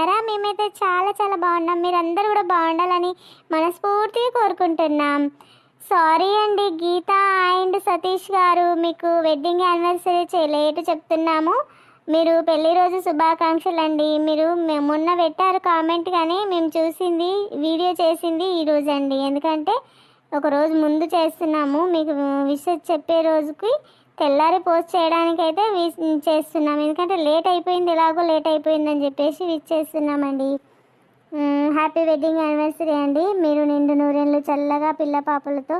బాగున్నారా? మేమైతే చాలా చాలా బాగున్నాం. మీరందరూ కూడా బాగుండాలని మనస్ఫూర్తిగా కోరుకుంటున్నాం. సారీ అండి గీత అండ్ సతీష్ గారు మీకు వెడ్డింగ్ యానివర్సరీ చేయలేటు చెప్తున్నాము. మీరు పెళ్ళి రోజు శుభాకాంక్షలు అండి. మీరు మేము మొన్న పెట్టారు కామెంట్ కానీ మేము చూసింది వీడియో చేసింది ఈ రోజు అండి. ఎందుకంటే ఒక రోజు ముందు చేస్తున్నాము. మీకు విషయం చెప్పే రోజుకి తెల్లారి పోస్ట్ చేయడానికైతే అయితే చేస్తున్నాం. ఎందుకంటే లేట్ అయిపోయింది ఎలాగో లేట్ అయిపోయిందని చెప్పేసి విచ్ చేస్తున్నామండి. హ్యాపీ వెడ్డింగ్ యానివర్సరీ అండి. మీరు నిండు నూరేళ్ళు చల్లగా పిల్ల పాపలతో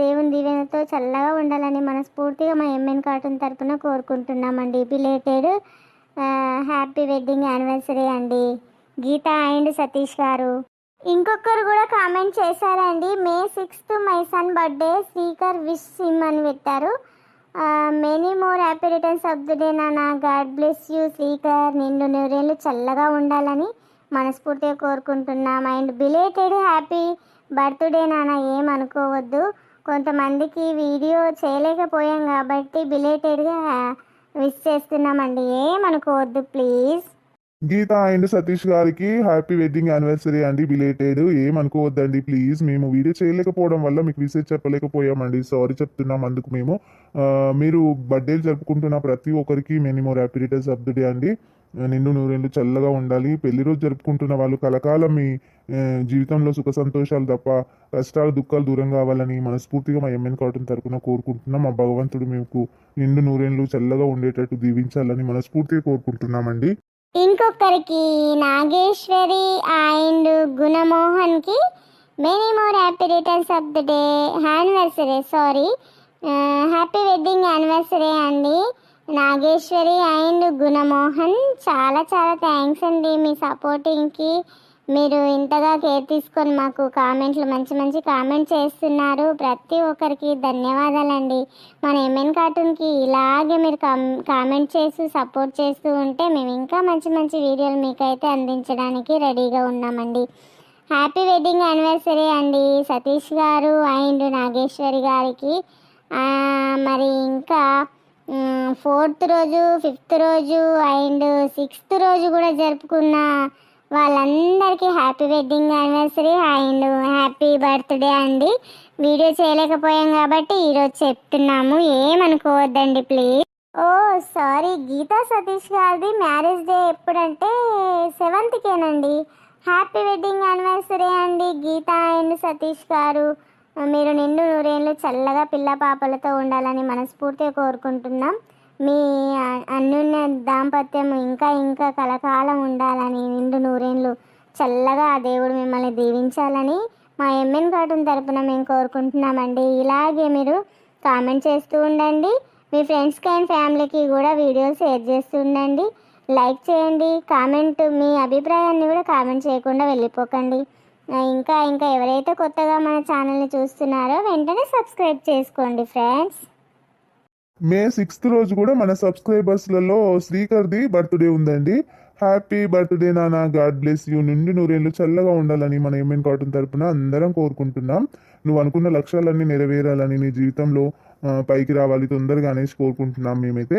దేవుని దీవెనతో చల్లగా ఉండాలని మనస్ఫూర్తిగా మా ఎంఎన్ కార్టూన్ తరపున కోరుకుంటున్నామండి. బిలేటెడ్ హ్యాపీ వెడ్డింగ్ యానివర్సరీ అండి. గీత అండ్ సతీష్ గారు. ఇంకొకరు కూడా కామెంట్ చేశారండి. May sixth my son birthday speaker wish SIM అని పెట్టారు. Many more happy returns of the day నాన్న గాడ్ బ్లెస్ యూ స్పీకర్ నిండు నూరేళ్ళు చల్లగా ఉండాలని మనస్ఫూర్తిగా కోరుకుంటున్నాం. అండ్ బిలేటెడ్ హ్యాపీ బర్త్డే నాన్న ఏమనుకోవద్దు కొంతమందికి వీడియో చేయలేకపోయాం కాబట్టి బిలేటెడ్గా విష్ uh, చేస్తున్నామండి. ఏమనుకోవద్దు ప్లీజ్ గీత అండ్ సతీష్ గారికి హ్యాపీ వెడ్డింగ్ యానివర్సరీ అండి బిలేటెడ్ ఏమనుకోవద్దండి ప్లీజ్ మేము వీడియో చేయలేకపోవడం వల్ల మీకు విసేజ్ చెప్పలేకపోయామండి. సారీ చెప్తున్నాం అందుకు మేము. మీరు బర్త్డేలు జరుపుకుంటున్న ప్రతి ఒక్కరికి many happy returns of the day అండి. నిండు నూరేళ్ళు చల్లగా ఉండాలి. పెళ్ళి రోజు జరుపుకుంటున్న వాళ్ళు కలకాలం మీ జీవితంలో సుఖ సంతోషాలు తప్ప కష్టాలు దుఃఖాలు దూరం కావాలని మనస్ఫూర్తిగా మా ఎంఎన్ కాటన్ తరపున కోరుకుంటున్నాం. మా భగవంతుడు మీకు నిండు నూరేళ్ళు చల్లగా ఉండేటట్టు దీవించాలని మనస్ఫూర్తిగా కోరుకుంటున్నామండి. ఇంకొకరికి Nageswari and గుణమోహన్కి many more happy returns of the day anniversary sorry happy wedding anniversary అండి. నాగేశ్వరి అండ్ గుణమోహన్ చాలా చాలా థ్యాంక్స్ అండి మీ సపోర్టింగ్కి మీరు ఇంతగా కేర్ తీసుకొని మాకు కామెంట్లు మంచి మంచి కామెంట్ చేస్తున్నారు. ప్రతి ఒక్కరికి ధన్యవాదాలండి. మన ఎంఎన్ కార్టూన్కి ఇలాగే మీరు కామ్ కామెంట్ చేస్తూ సపోర్ట్ చేస్తూ ఉంటే మేము ఇంకా మంచి మంచి వీడియోలు మీకైతే అందించడానికి రెడీగా ఉన్నామండి. హ్యాపీ వెడ్డింగ్ యానివర్సరీ అండి సతీష్ గారు అండ్ నాగేశ్వరి గారికి. మరి ఇంకా ఫోర్త్ రోజు ఫిఫ్త్ రోజు అండ్ సిక్స్త్ రోజు కూడా జరుపుకున్న వాళ్ళందరికీ happy wedding anniversary and happy birthday అండి. వీడియో చేయలేకపోయాం కాబట్టి ఈరోజు చెప్తున్నాము. ఏమనుకోవద్దండి please oh sorry Gita Satish గారిది మ్యారేజ్ డే ఎప్పుడంటే సెవెంత్కేనండి హ్యాపీ వెడ్డింగ్ యానివర్సరీ అండి గీతా అండ్ సతీష్ గారు. మీరు నిండు నూరేళ్ళు చల్లగా పిల్ల పాపలతో ఉండాలని మనస్ఫూర్తిగా కోరుకుంటున్నాం. మీ అ- దాంపత్యం ఇంకా ఇంకా కలకాలం ఉండాలని నిండు నూరేళ్ళు చల్లగా ఆ దేవుడు మిమ్మల్ని దీవించాలని మా ఎంఎన్ కార్టూన్ తరపున మేము కోరుకుంటున్నామండి. ఇలాగే మీరు కామెంట్ చేస్తూ ఉండండి. మీ ఫ్రెండ్స్కి అండ్ ఫ్యామిలీకి కూడా వీడియోస్ షేర్ చేస్తూ ఉండండి. లైక్ చేయండి. కామెంట్ మీ అభిప్రాయాన్ని కూడా కామెంట్ చేయకుండా వెళ్ళిపోకండి. ఇంకా ఇంకా ఎవరైతే కొత్తగా మన ఛానల్ని చూస్తున్నారో వెంటనే సబ్స్క్రైబ్ చేసుకోండి ఫ్రెండ్స్. మే సిక్స్త్ రోజు కూడా మన సబ్స్క్రైబర్స్లలో శ్రీకర్ది బర్త్డే ఉందండి. హ్యాపీ బర్త్డే నాన్న గాడ్ బ్లెస్ యూ. నుండి నూరేళ్ళు చల్లగా ఉండాలని మన ఎంఎన్ కాటన్ తరపున అందరం కోరుకుంటున్నాం. నువ్వు అనుకున్న లక్ష్యాలన్నీ నెరవేరాలని నీ జీవితంలో పైకి రావాలి తొందరగా అనేసి కోరుకుంటున్నాం మేమైతే.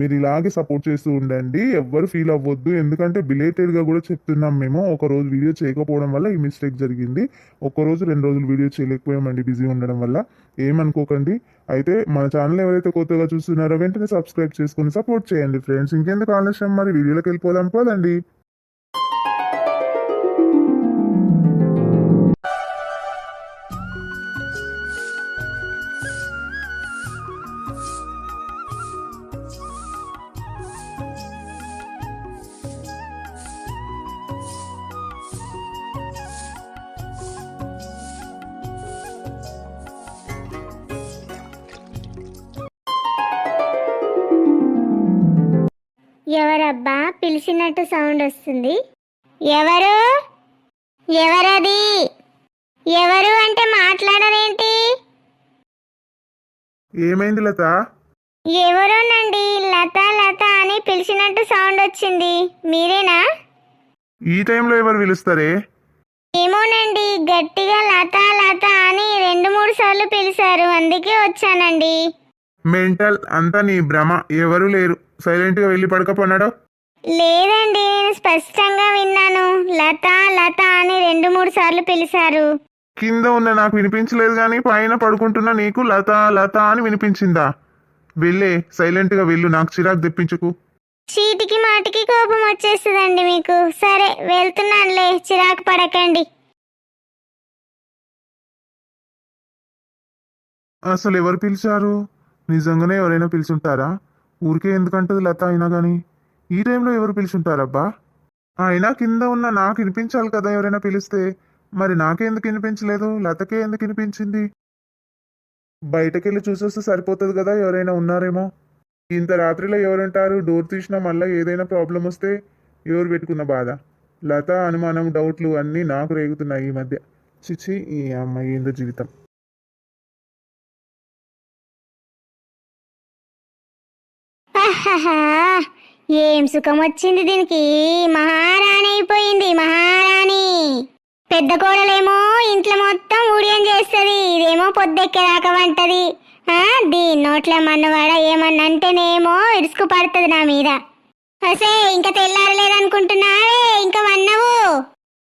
మీరు ఇలాగే సపోర్ట్ చేస్తూ ఉండండి. ఎవ్వరు ఫీల్ అవ్వద్దు. ఎందుకంటే బిలేటెడ్గా కూడా చెప్తున్నాం మేము. ఒక రోజు వీడియో చేయకపోవడం వల్ల ఈ మిస్టేక్ జరిగింది. ఒక రోజు రెండు రోజులు వీడియో చేయలేకపోయామండి బిజీ ఉండడం వల్ల. ఏమనుకోకండి. అయితే మన ఛానల్ ఎవరైతే కొత్తగా చూస్తున్నారో వెంటనే సబ్స్క్రైబ్ చేసుకుని సపోర్ట్ చేయండి ఫ్రెండ్స్. ఇంకెందుకు ఆలస్యం? మరి వీడియోలోకి వెళ్ళిపోదాం. పోదండి. ఎవరబ్బా పిలిచినట్టు సౌండ్ వస్తుంది. ఎవరు? ఎవరది? ఎవరు అంటే మాట్లాడరేంటి? ఏమైంది లత? ఎవరోనండి? లత లత అని పిలిచినట్టు సౌండ్ వచ్చింది. మీరేనా? ఈ టైంలో ఎవరు పిలుస్తారే? ఏమోనండి గట్టిగా లత లత అని రెండు మూడు సార్లు పిలిచారు. అందుకే వచ్చానండి. మెంటల్ అంతా నీ భ్రమ. ఎవరు లేరు. సైలెంట్గా వెళ్ళి పడకపోనాడు? లేదండి నేను స్పష్టంగా విన్నాను. లత లత అని రెండు మూడు సార్లు పిలిచారు. కింద ఉన్న నాకు వినిపించలేదు కానీ పైన పడుకుంటున్న నీకు లత లత అని వినిపించిందా? వెళ్ళే సైలెంట్గా వెళ్ళు నాకు చిరాకు తెప్పించుకు. చీటికి మాటికి కోపం వచ్చేస్తుందండి మీకు. సరే వెళ్తున్నానులే చిరాకు పడకండి. అసలు ఎవరు పిలిచారు? నిజంగానే ఎవరైనా పిలిచుంటారా? ఊరికే ఎందుకంటది లత అయినా కానీ ఈ టైంలో ఎవరు పిలిచుంటారబ్బా? అయినా కింద ఉన్న నాకు వినిపించాలి కదా ఎవరైనా పిలిస్తే? మరి నాకే ఎందుకు వినిపించలేదు? లతకే ఎందుకు వినిపించింది? బయటకెళ్ళి చూసొస్తే సరిపోతుంది కదా ఎవరైనా ఉన్నారేమో? ఇంత రాత్రిలో ఎవరుంటారు? డోర్ తీసినా మళ్ళీ ఏదైనా ప్రాబ్లం వస్తే ఎవరు పెట్టుకున్న బాధ? లత అనుమానం డౌట్లు అన్నీ నాకు రేగుతున్నాయి ఈ మధ్య. చిచి ఈ అమ్మాయి ఏందో జీవితం. ఏం సుఖం వచ్చింది దీనికి? మహారాణి అయిపోయింది మహారాణి. పెద్ద కోడలేమో ఇంట్లో మొత్తం ఊడియం చేస్తుంది ఇదేమో పొద్దెక్కేదాకా వంటది. దీని నోట్ల మన్నవాడ ఏమన్నంటేనేమో ఇరుసుకు పడుతుంది నా మీద. అసే ఇంకా తెల్లారలేదనుకుంటున్నావే ఇంకా వన్నవు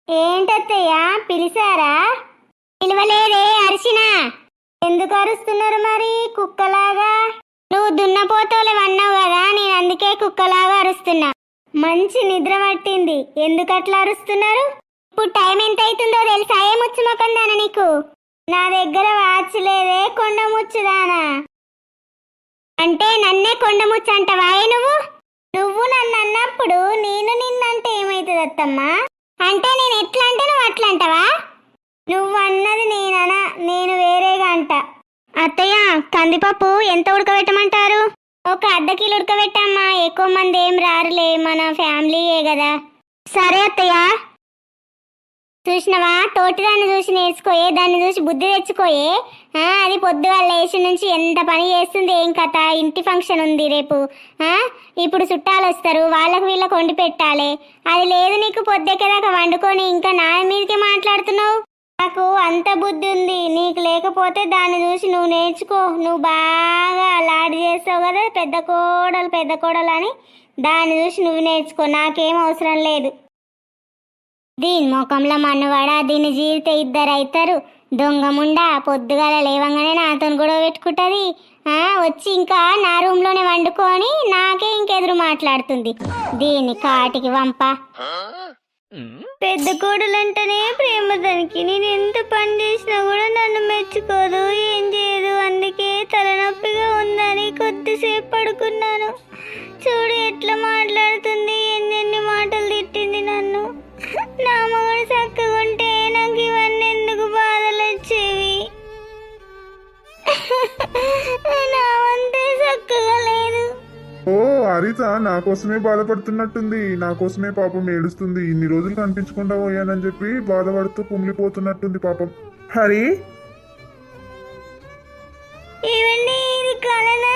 ఏంటత్తయ్యా పిలిచారా పిలవలేదే అరిసినా. ఎందుకు అరుస్తున్నారు మరి కుక్కలాగా? నువ్వు దున్నపోతోలే అన్నావు కదా నేను అందుకే కుక్కలాగా అరుస్తున్నా. మంచి నిద్ర పట్టింది. ఎందుకట్లా అరుస్తున్నారు? ఇప్పుడు టైం ఎంత అవుతుందో తెలుసా? ఏ ముచ్చుమొకందానా నీకు? నా దగ్గర వాచ్ లేదే కొండ ముచ్చుదానా అంటే నన్నే కొండ ముచ్చు అంటావా? ఏ నువ్వు? నువ్వు నన్ను అన్నప్పుడు నేను నిన్నంటే ఏమైతుంది అత్తమ్మా? అంటే నేను ఎట్లా అంటే నువ్వు అట్లా అంటావా? నువ్వు అన్నది నేననా? నేను వేరేగా అంట. అత్తయ్య కందిపప్పు ఎంత ఉడకబెట్టమంటారు? ఒక అర్ధ కిలో ఉడకబెట్టమ్మా ఎక్కువ మంది ఏం రారులే మన ఫ్యామిలీయే కదా. సరే అత్తయ్య. చూసినవా? తోటిదాన్ని చూసి నేర్చుకోయే దాన్ని చూసి బుద్ధి తెచ్చుకోయే అది పొద్దుగా లేచి నుంచి ఎంత పని చేస్తుంది ఏం కథ? ఇంటి ఫంక్షన్ ఉంది రేపు. ఇప్పుడు చుట్టాలు వస్తారు వాళ్ళకు వీళ్ళకి వండి పెట్టాలి. అది లేదు నీకు పొద్దెక్కదాకా వండుకొని ఇంకా నా మీదకే మాట్లాడుతున్నావు? నాకు అంత బుద్ధి ఉంది. నీకు లేకపోతే దాన్ని చూసి నువ్వు నేర్చుకో. నువ్వు బాగా లాడి చేస్తావు కదా పెద్ద కోడలు పెద్ద కోడలు అని. దాన్ని చూసి నువ్వు నేర్చుకో. నాకేం అవసరం లేదు. దీని ముఖంలో మన్నువాడ? దీని జీవిత ఇద్దరు అవుతారు దొంగ ముండా? పొద్దుగాల లేవంగానే నాతో గొడవ పెట్టుకుంటుంది. వచ్చి ఇంకా నా రూమ్లోనే వండుకొని నాకే ఇంకెదురు మాట్లాడుతుంది. దీని కాటికి వంప. పెద్ద కోడలంటేనే ప్రేమ దానికి. నేను ఎంత పని చేసినా కూడా నన్ను మెచ్చుకోదు ఏం చేయదు. అందుకే తలనొప్పిగా ఉందని కొద్దిసేపు పడుకున్నాను. చూడు ఎట్లా మా హరిత నా కోసమే బాధపడుతున్నట్టుంది. నా కోసమే పాపం ఏడుస్తుంది. ఇన్ని రోజులు కనిపించకుండా పోయానని చెప్పి బాధపడుతూ కుమిలిపోతున్నట్టుంది పాపం. హరి? ఏమండి ఇది కలనా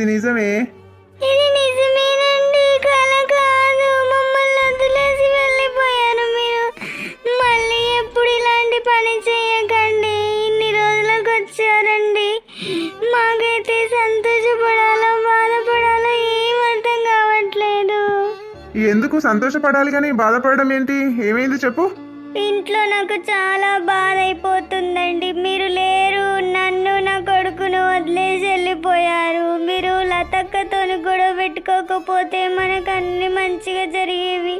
నిజమా. ఎందుకు సంతోషపడాలి కానీ బాధపడడం ఏంటి? ఏమైంది చెప్పు. ఇంట్లో నాకు చాలా బాధ అయిపోతుందండి మీరు లేరు నన్ను నా కొడుకును వదిలేసి వెళ్ళిపోయారు. మీరు లతక్కతోని గొడవ పెట్టుకోకపోతే మనకు అన్ని మంచిగా జరిగేవి.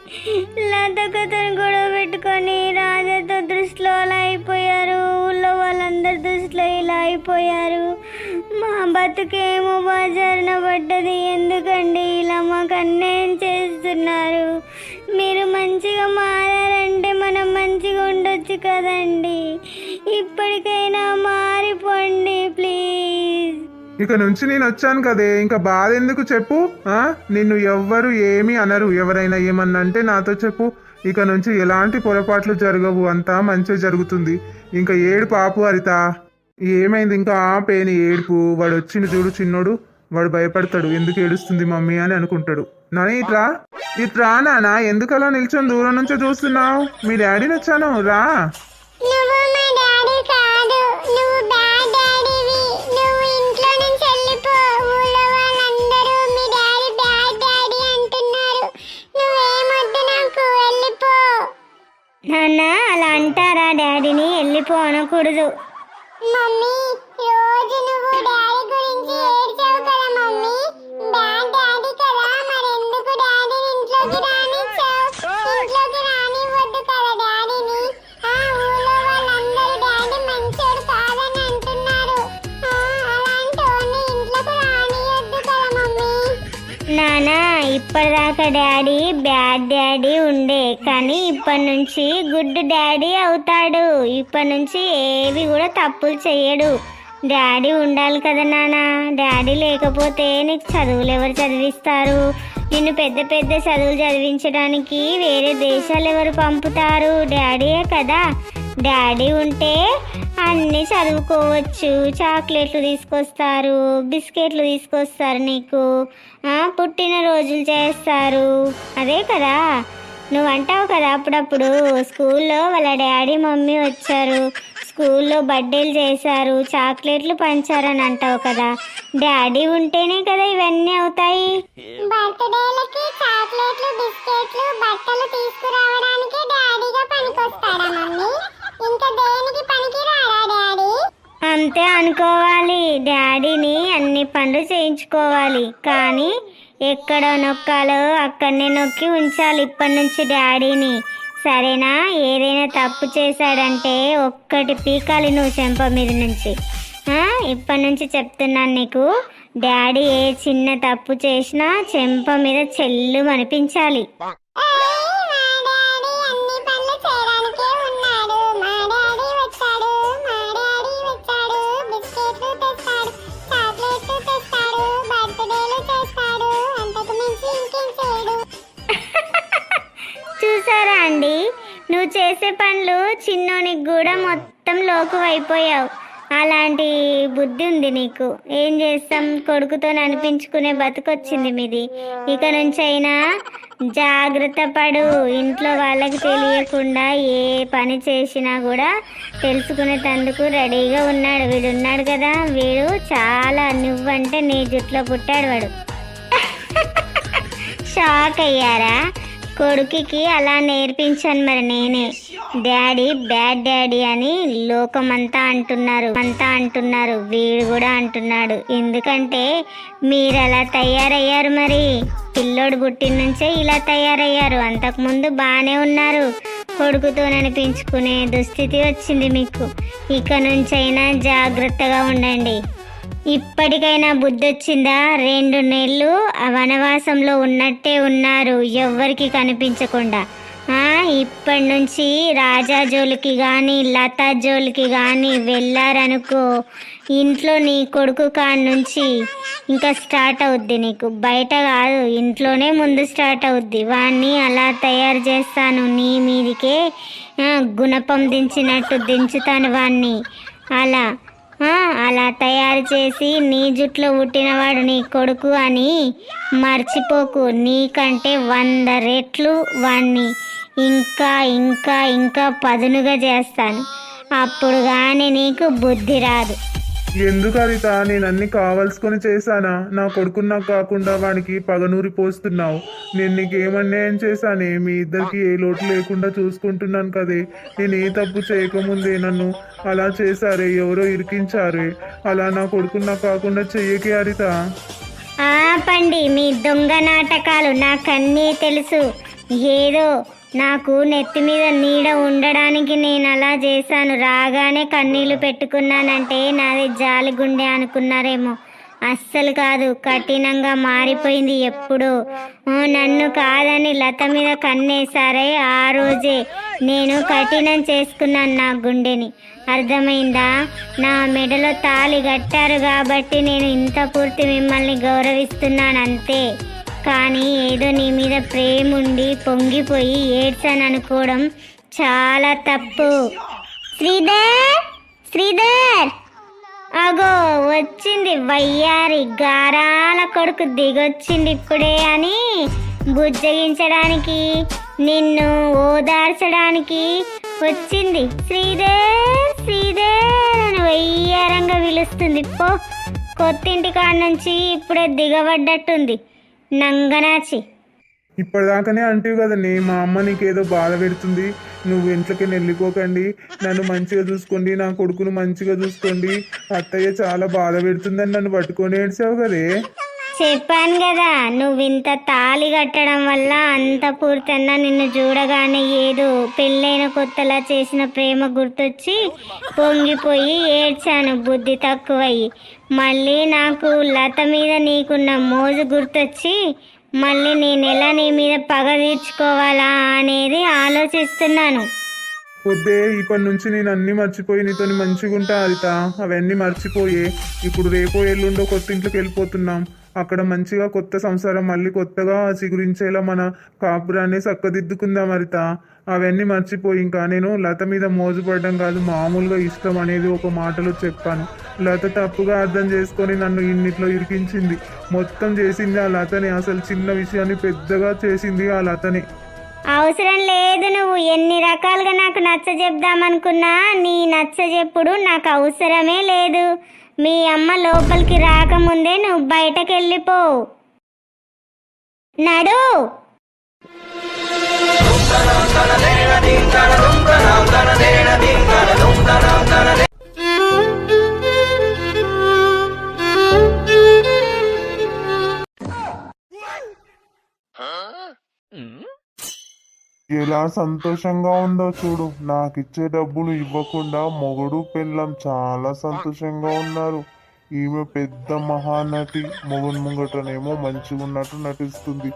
లతక్కతోని గొడవ పెట్టుకొని రాజాతో దృష్టిలో అలా అయిపోయారు. ఊళ్ళో వాళ్ళందరి దృష్టిలో ఇలా అయిపోయారు. మా బతుకేమో బాజారున పడ్డది. ఎందుకండి ఇలా మాకు అన్యాయం చేస్తున్నారు? మీరు మంచిగా మారారంటే మనం మంచిగా ఉండొచ్చు కదండి. ఇప్పటికైనా మారిపోండి ప్లీజ్. ఇక నుంచి నేను వచ్చాను కదే. ఇంకా బాధ ఎందుకు చెప్పు? నిన్ను ఎవ్వరు ఏమీ అనరు. ఎవరైనా ఏమన్నా అంటే నాతో చెప్పు. ఇక నుంచి ఎలాంటి పొరపాట్లు జరగవు. అంతా మంచి జరుగుతుంది. ఇంకా ఏడు పాపు హరిత. ఏమైంది? ఇంకా ఆపేని ఏడుపు వాడు వచ్చిండు చూడు చిన్నోడు వాడు భయపడతాడు. ఎందుకు ఏడుస్తుంది మమ్మీ అని అనుకుంటాడు. నాని ఇట్రా? ఇట్రా నానా ఎందుకు అలా నిల్చొని దూరం నుంచో చూస్తున్నావు? మీ డాడీని వచ్చాను రా. నువ్వు మా డాడీ కాదు. నువ్వు బ్యాడ్ డాడీవి. నువ్వు ఇంట్లో నుంచి వెళ్ళిపో. ఊళ్ళో వాళ్ళందరూ మీ డాడీ బ్యాడ్ డాడీ అంటున్నారు. నువ్వేమొద్దు నాకు వెళ్ళిపో. నాన్న అలా అంటారా? డాడీని వెళ్ళిపో అనకూడదు. మమ్మీ రోజు నువ్వు డాడీ గురించి ఏడ్చావు కదా మమ్మీ? బ్యాడ్ డాడీ కదా ఇంట్లోకి రానిచ్చావు? ఇంట్లోకి రానివ్వద్దు కదా డాడీని. ఆ ఊళ్ళో వాళ్ళందరూ డాడీ మంచోడు కాదని అంటున్నారు. ఆ, అలాంటి వాడిని ఇంట్లోకి రానియొద్దు కదా మమ్మీ. నానా ఇప్పటిదాకా డాడీ బ్యాడ్ డాడీ డాడీ ఉండే కానీ ఇప్పటి నుంచి గుడ్ డాడీ అవుతాడు. ఇప్పటి నుంచి ఏవి కూడా తప్పులు చేయడు డాడీ ఉండాలి కదా నాన్న. డాడీ లేకపోతే నీకు చదువులు ఎవరు చదివిస్తారు? నిన్ను పెద్ద పెద్ద చదువులు చదివించడానికి వేరే దేశాలు ఎవరు పంపుతారు? డాడీయే కదా. డాడీ ఉంటే అన్నీ చదువుకోవచ్చు. చాక్లెట్లు తీసుకొస్తారు బిస్కెట్లు తీసుకొస్తారు నీకు. పుట్టినరోజులు చేస్తారు. అదే కదా? నువ్వు అంటావు కదా అప్పుడప్పుడు స్కూల్లో వాళ్ళ డాడీ మమ్మీ వచ్చారు. స్కూల్లో బర్త్డేలు చేశారు చాక్లెట్లు పంచారని అంటావు కదా? డాడీ ఉంటేనే కదా ఇవన్నీ అవుతాయి. బర్త్డేలకి చాక్లెట్లు బిస్కెట్లు బట్టలు తీసుకురావడానికి డాడీగా పనికొస్తాడా మమ్మీ? ఇంకా దేనికి డాడీ? అంతే అనుకోవాలి. డాడీని అన్ని పనులు చేయించుకోవాలి. కానీ ఎక్కడ నొక్కాలో అక్కడనే నొక్కి ఉంచాలి ఇప్పటి నుంచి డాడీని. సరేనా? ఏదైనా తప్పు చేశాడంటే ఒక్కటి పీకాలి నువ్వు చెంప మీద నుంచి. ఇప్పటి నుంచి చెప్తున్నాను నీకు. డాడీ ఏ చిన్న తప్పు చేసినా చెంప మీద చెల్లు అనిపించాలి. నువ్వు చేసే పనులు చిన్నోనికి కూడా మొత్తం లోకు అయిపోయావు అలాంటి బుద్ధి ఉంది నీకు. ఏం చేస్తాం? కొడుకుతో అనిపించుకునే బతుకొచ్చింది మీది. ఇక నుంచి అయినా జాగ్రత్త పడు. ఇంట్లో వాళ్ళకి తెలియకుండా ఏ పని చేసినా కూడా తెలుసుకునేటందుకు రెడీగా ఉన్నాడు. వీడు ఉన్నాడు కదా. వీడు చాలా నువ్వంటే నీ జుట్లో పుట్టాడు వాడు. షాక్ అయ్యారా కొడుకుకి అలా నేర్పించాను మరి నేనే. డాడీ బ్యాడ్ డాడీ అని లోకమంతా అంటున్నారు. అంతా అంటున్నారు. వీడు కూడా అంటున్నాడు. ఎందుకంటే మీరు అలా తయారయ్యారు మరి. పిల్లోడు పుట్టిన నుంచే ఇలా తయారయ్యారు. అంతకుముందు బాగానే ఉన్నారు. కొడుకుతో అనిపించుకునే దుస్థితి వచ్చింది మీకు. ఇక నుంచైనా జాగ్రత్తగా ఉండండి. ఇప్పటికైనా బుద్ధి వచ్చిందా రెండు నెలలు ఆ వనవాసంలో ఉన్నట్టే ఉన్నారు ఎవ్వరికి కనిపించకుండా. ఇప్పటి నుంచి రాజా జోలికి కానీ లతా జోలికి కానీ వెళ్ళారనుకో ఇంట్లో నీ కొడుకు కాడి నుంచి ఇంకా స్టార్ట్ అవుద్ది నీకు. బయట కాదు ఇంట్లోనే ముందు స్టార్ట్ అవుద్ది. వాణ్ణి అలా తయారు చేస్తాను నీ మీదికే గుణపం దించినట్టు దించుతాను వాణ్ణి. అలా అలా తయారు చేసి నీ జుట్లో పుట్టినవాడు నీ కొడుకు అని మర్చిపోకు. నీకంటే వంద రెట్లు వాణ్ణి. ఇంకా ఇంకా ఇంకా పదునుగా చేస్తాను. అప్పుడు కానీ నీకు బుద్ధి రాదు. ఎందుకు హరిత నేను అన్ని కావాల్సుకొని చేశానా? నా కొడుకున్న నాకు కాకుండా వానికి పగనూరి పోస్తున్నావు. నేను నీకు ఏమన్యాయం చేశానే? మీ ఇద్దరికి ఏ లోటు లేకుండా చూసుకుంటున్నాను కదే. నేను ఏ తప్పు చేయకముందే నన్ను అలా చేశారే ఎవరో ఇరికించారే. అలా నా కొడుకుని నాకు కాకుండా చెయ్యకే హరిత ఆపండి మీ దొంగ నాటకాలు నాకన్నీ తెలుసు. ఏదో నాకు నెత్తి మీద నీడ ఉండడానికి నేను అలా చేశాను. రాగానే కన్నీళ్ళు పెట్టుకున్నానంటే నాది జాలి గుండె అనుకున్నారేమో. అస్సలు కాదు కఠినంగా మారిపోయింది ఎప్పుడో. నన్ను కాదని లత మీద కన్నేసారే ఆ రోజే. నేను కఠినం చేసుకున్నాను నా గుండెని. అర్థమైందా? నా మెడలో తాళి కట్టారు కాబట్టి నేను ఇంత పూర్తి మిమ్మల్ని గౌరవిస్తున్నాను అంతే కానీ ఏదో నీ మీద ప్రేమ ఉండి పొంగిపోయి ఏడ్చాను అనుకోవడం చాలా తప్పు. శ్రీధర్! శ్రీధర్! అగో వచ్చింది వయ్యారి గారాల కొడుకు దిగొచ్చింది ఇప్పుడే అని బుజ్జగించడానికి నిన్ను ఓదార్చడానికి వచ్చింది. శ్రీదేవ్ శ్రీదేవ్ అని వయ్యారంగా పిలుస్తుంది పో కొత్తింటి కాడ నుంచి ఇప్పుడే దిగబడ్డట్టుంది. నంగనాచి. ఇప్పటిదాకానే అంటివి కదండి మా అమ్మ నీకేదో బాధ పెడుతుంది నువ్వు ఇంట్లోకి వెళ్ళిపోకండి నన్ను మంచిగా చూసుకోండి నా కొడుకును మంచిగా చూసుకోండి అత్తయ్య చాలా బాధ పెడుతుందని నన్ను పట్టుకొని ఏడ్చావు కదే. చెప్పాను కదా నువ్వు ఇంత తాళి కట్టడం వల్ల అంత పూర్తన్నా నిన్ను చూడగానే ఏదో పెళ్ళైన కొత్తలా చేసిన ప్రేమ గుర్తొచ్చి పొంగిపోయి ఏడ్చాను బుద్ధి తక్కువయ్యి మళ్ళీ నాకు లత మీద నీకున్న మోజు గుర్తొచ్చి మళ్ళీ నేను ఎలా నీ మీద పగ తీర్చుకోవాలా అనేది ఆలోచిస్తున్నాను. వద్దే ఇప్పటి నుంచి నేను అన్ని మర్చిపోయి నీతో మంచిగా ఉంటా అవన్నీ మర్చిపోయే. ఇప్పుడు రేపో ఎల్లుండో కొత్త ఇంట్లోకి వెళ్ళిపోతున్నాం. అక్కడ మంచిగా కొత్త సంసారం మళ్ళీ కొత్తగా చిగురించేలా మన కాపురాన్ని చక్కదిద్దుకుందాం హరిత అవన్నీ మర్చిపోయి ఇంకా నేను లత మీద మోజుపడడం కాదు మామూలుగా ఇష్టం అనేది ఒక మాటలో చెప్పాను. లత తప్పుగా అర్థం చేసుకొని నన్ను ఇన్నిట్లో ఇరికించింది. మొత్తం చేసింది ఆ లతని అసలు చిన్న విషయాన్ని పెద్దగా చేసింది ఆ లతని. అవసరం లేదు నువ్వు ఎన్ని రకాలుగా నాకు నచ్చ చెప్దామనుకున్నా నీ నచ్చ చెప్పుడు నాకు అవసరమే లేదు. మీ అమ్మ లోపలికి రాకముందే నువ్వు బయటకు వెళ్ళిపో నడు hmm? ఎలా సంతోషంగా ఉందో చూడు. నాకు ఇచ్చే డబ్బులు ఇవ్వకుండా మొగుడు పెళ్ళం చాలా సంతోషంగా ఉన్నారు. ఈమె పెద్ద మహానటి. మొగుడు ముంగటనేమో మంచిగా ఉన్నట్టు నటిస్తుంది.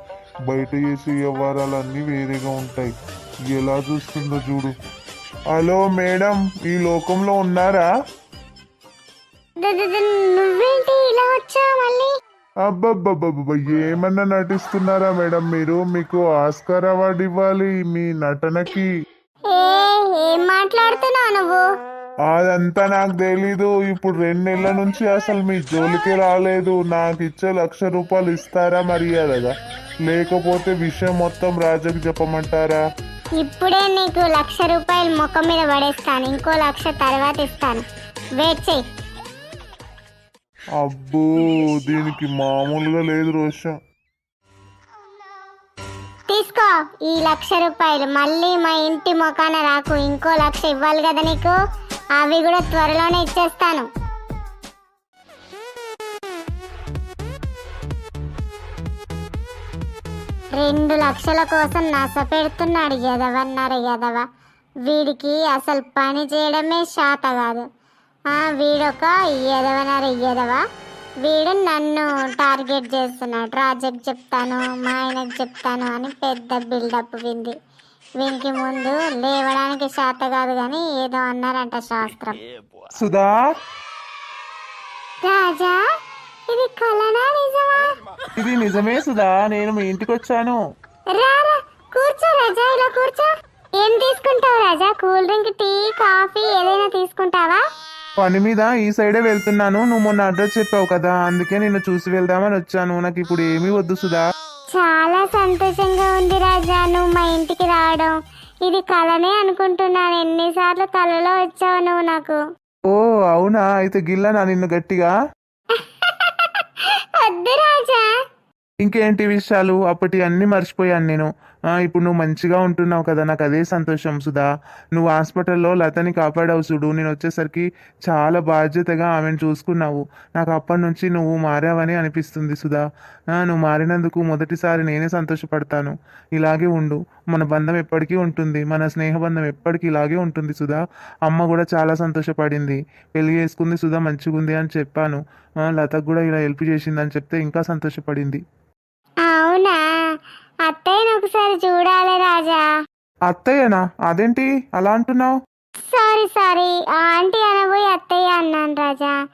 బయట చేసే వ్యవహారాలన్నీ వేరేగా ఉంటాయి. ఎలా చూస్తుందో చూడు. హలో మేడం ఈ లోకంలో ఉన్నారా? నువ్వేంటి ఇలా వచ్చా మళ్ళీ? అబ్బబ్బబ్బబ్బ ఏమన్నా నటిస్తున్నారా మేడం మీరు? మీకు ఆస్కార్ అవార్డు ఇవ్వాలి మీ నటనకి. ఏ ఏం మాట్లాడుతున్నావు నువ్వు? అదంతా నాకు తెలీదు. ఇప్పుడు రెండు నెలల నుంచి అసలు మీ జోలికి రాలేదు. నాకు ఇచ్చే లక్ష రూపాయలు ఇస్తారా మర్యాదగా? లేకపోతే విషయం మొత్తం రాజుకి చెప్పమంటారా? ఇప్పుడే నీకు లక్ష రూపాయలు ముఖం మీద పడేస్తాను. ఇంకో లక్ష తర్వాత ఇస్తాను. వెయిట్ చెయ్యి. అబ్బో దీనికి మామూలుగా లేదు రోషం. తీసుకో ఈ లక్ష రూపాయలు. మళ్ళీ మా ఇంటి మొఖాన రాకు. ఇంకో లక్ష ఇవ్వాలి కదా నీకు? అవి కూడా త్వరలోనే ఇచ్చేస్తాను. రెండు లక్షల కోసం నస పెడుతున్నాడు ఎదవన్నారు ఎదవ వీడికి అసలు పని చేయడమే శాత కాదు. వీడొక ఎదవనరు ఎదవ. వీడు నన్ను టార్గెట్ చేస్తున్నాడు. రాజుకి చెప్తాను మా ఆయనకి చెప్తాను అని పెద్ద బిల్డప్ వింది. వీనికి ముందు లేవడానికి శాత కాదు కానీ ఏదో అన్నారంట శాస్త్రం. సుధా రాజా ఇది కలనా నిజమా? ఇది నిజమే సుధా నేను మీ ఇంటికి వచ్చాను. రారా కూర్చో రాజా ఇలా కూర్చో. ఏం తీసుకుంటావు రాజా? కూల్ డ్రింక్ టీ కాఫీ ఏదైనా తీసుకుంటావా? పని మీద ఈ సైడే వెళ్తున్నాను. నువ్వు మొన్న అడ్రస్ చెప్పావు కదా అందుకే నిన్ను చూసి వెళ్దామని వచ్చాను. నాకు ఇప్పుడు ఏమీ వద్దు సుధా. చాలా సంతోషంగా ఉంది రాజా నువ్వు మా ఇంటికి రావడం. ఇది కలనే అనుకుంటున్నాను. ఎన్నిసార్లు కలలో వచ్చావు నువ్వు నాకు. ఓ అవునా? అయితే గిల్లనా నిన్ను గట్టిగా? వద్దు రాజా. ఇంకేంటి విషయాలు? అప్పటి అన్ని మర్చిపోయాను నేను. ఇప్పుడు నువ్వు మంచిగా ఉంటున్నావు కదా నాకు అదే సంతోషం సుధా. నువ్వు హాస్పిటల్లో లతని కాపాడావు చూడు. నేను వచ్చేసరికి చాలా బాధ్యతగా ఆమెను చూసుకున్నావు. నాకు అప్పటి నుంచి నువ్వు మారావని అనిపిస్తుంది సుధా. నువ్వు మారినందుకు మొదటిసారి నేనే సంతోషపడతాను. ఇలాగే ఉండు. మన బంధం ఎప్పటికీ ఉంటుంది. మన స్నేహబంధం ఎప్పటికీ ఇలాగే ఉంటుంది సుధా. అమ్మ కూడా చాలా సంతోషపడింది. పెళ్ళి చేసుకుంది సుధా మంచిగుంది అని చెప్పాను. లతకు కూడా ఇలా హెల్ప్ చేసిందని చెప్తే ఇంకా సంతోషపడింది. అవునా? అత్తయ్యను ఒకసారి చూడాలి రాజా. అత్తయ్యనా? అదేంటి? అలా అంటున్నావు? Sorry sorry. ఆంటీ అనబోయి అత్తయ్య అన్నాను రాజా.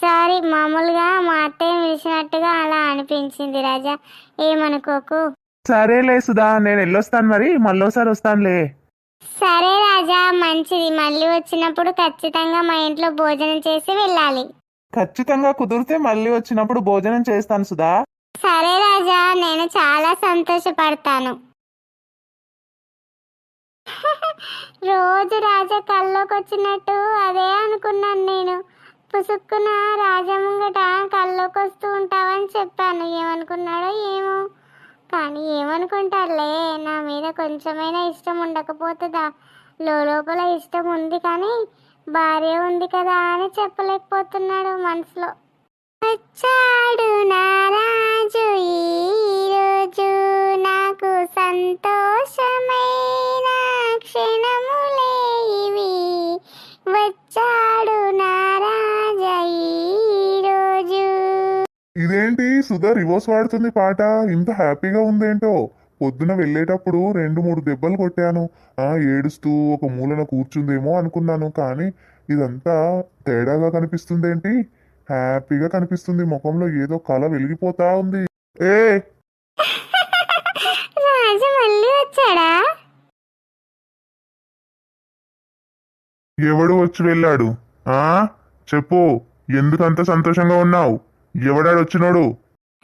సారీ మామూలుగా మా అత్తయ్య పిలిచినట్టుగా అలా అనిపించింది రాజా. ఏమనుకోకు? సరేలే సుధా నేను వెళ్ళొస్తాను మరి. మళ్ళోసారి వస్తానులే. సరే రాజా మంచిది. మళ్ళీ వచ్చినప్పుడు ఖచ్చితంగా మా ఇంట్లో భోజనం చేసి వెళ్ళాలి. ఖచ్చితంగా కుదిరితే మళ్ళీ వచ్చినప్పుడు భోజనం చేస్తాను సుధా. సరే రాజా నేను చాలా సంతోషపడతాను. రోజు రాజా కల్లోకి వచ్చినట్టు అదే అనుకున్నాను నేను. పుసుక్కున రాజా ముంగట కల్లోకి వస్తూ ఉంటావని చెప్పాను. ఏమనుకున్నాడో ఏమో. కానీ ఏమనుకుంటారులే నా మీద కొంచెమైనా ఇష్టం ఉండకపోతుందా? లోపల ఇష్టం ఉంది కానీ భార్య ఉంది కదా అని చెప్పలేకపోతున్నాడు మనసులో. వచ్చాడు నారాజు ఈరోజు నాకు సంతోషమైన క్షణములే ఇవి. వచ్చాడు ఈరోజు. ఇదేంటి? సుధా రివర్స్ వాడుతుంది పాట. ఇంత హ్యాపీగా ఉందేంటో? పొద్దున వెళ్ళేటప్పుడు రెండు మూడు దెబ్బలు కొట్టాను. ఆ ఏడుస్తూ ఒక మూలన కూర్చుందేమో అనుకున్నాను. కానీ ఇదంతా తేడాగా కనిపిస్తుందేంటి? హ్యాపీగా కనిపిస్తుంది. ముఖంలో ఏదో కళ వెలిగిపోతా ఉంది. ఏ! రాజు మళ్ళీ వచ్చాడా? ఎవడు వచ్చి వెళ్ళాడు? ఆ? చెప్పు. ఎందుకంత సంతోషంగా ఉన్నావు? ఎవడాడు వచ్చినోడు?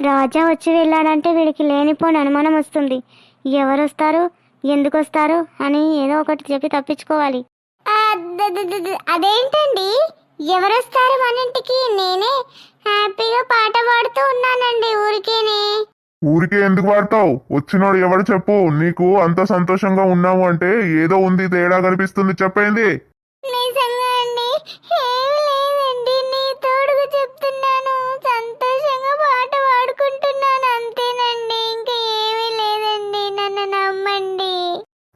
రాజా వచ్చి వెళ్ళాడంటే వీడికి లేనిపోని అనుమానం వస్తుంది. ఎవరు వస్తారు ఎందుకు వస్తారు అని ఏదో ఒకటి చెప్పి తప్పించుకోవాలి. అదేంటండి? ఎవరు వస్తారు మన ఇంటికి నేనే హ్యాపీగా పాట పాడుతూ ఉన్నానండి ఊరికేనే. ఊరికే ఎందుకు వాడతావు వచ్చినోడు ఎవడు చెప్పు. నీకు అంత సంతోషంగా ఉన్నావు అంటే ఏదో ఉంది తేడా కనిపిస్తుంది. చెప్పేంది?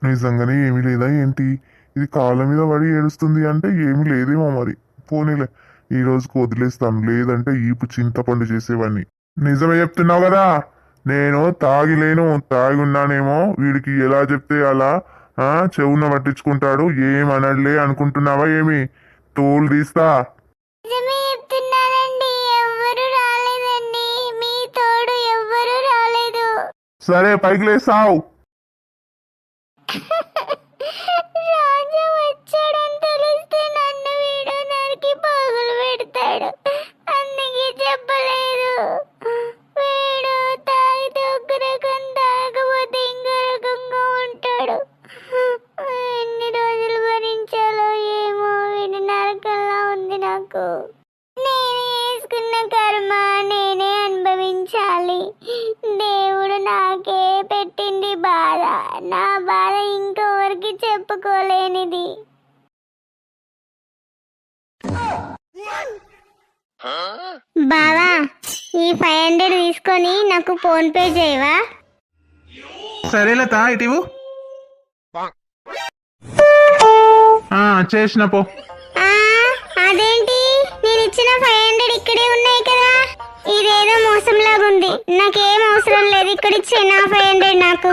నిజంగానే ఏమీ లేదా ఏంటి? ఇది కాళ్ళ మీద పడి ఏడుస్తుంది అంటే ఏమీ లేదేమో మరి. పోనీలే ఈ రోజుకు వదిలేస్తాను. లేదంటే ఈపు చింతపండు చేసేవాడిని నిజమే చెప్తున్నావు కదా? నేను తాగి లేను తాగి ఉన్నానేమో వీడికి ఎలా చెప్తే అలా ఆ చెవున పట్టించుకుంటాడు. ఏమనడ్లే అనుకుంటున్నావా ఏమి? తోలు తీస్తా. నిజమే చెప్తున్నానండి. ఎవ్వరు బాధ. నా బాధ ఇంకొవరికి చెప్పుకోలేనిది. బావా ఈ ఫైవ్ హండ్రెడ్ తీసుకొని నాకు ఫోన్ పే చేయవా? సరే లత ఇటివు చేసిన పో. అదేంటి? నేను ఇచ్చిన ఫైవ్ హండ్రెడ్ ఇక్కడే ఉన్నాయి కదా. ఇదేదో మోసం లాగుంది నాకేం అవసరం లేదు. ఇక్కడ ఇచ్చే నా ఫైవ్ హండ్రెడ్ నాకు.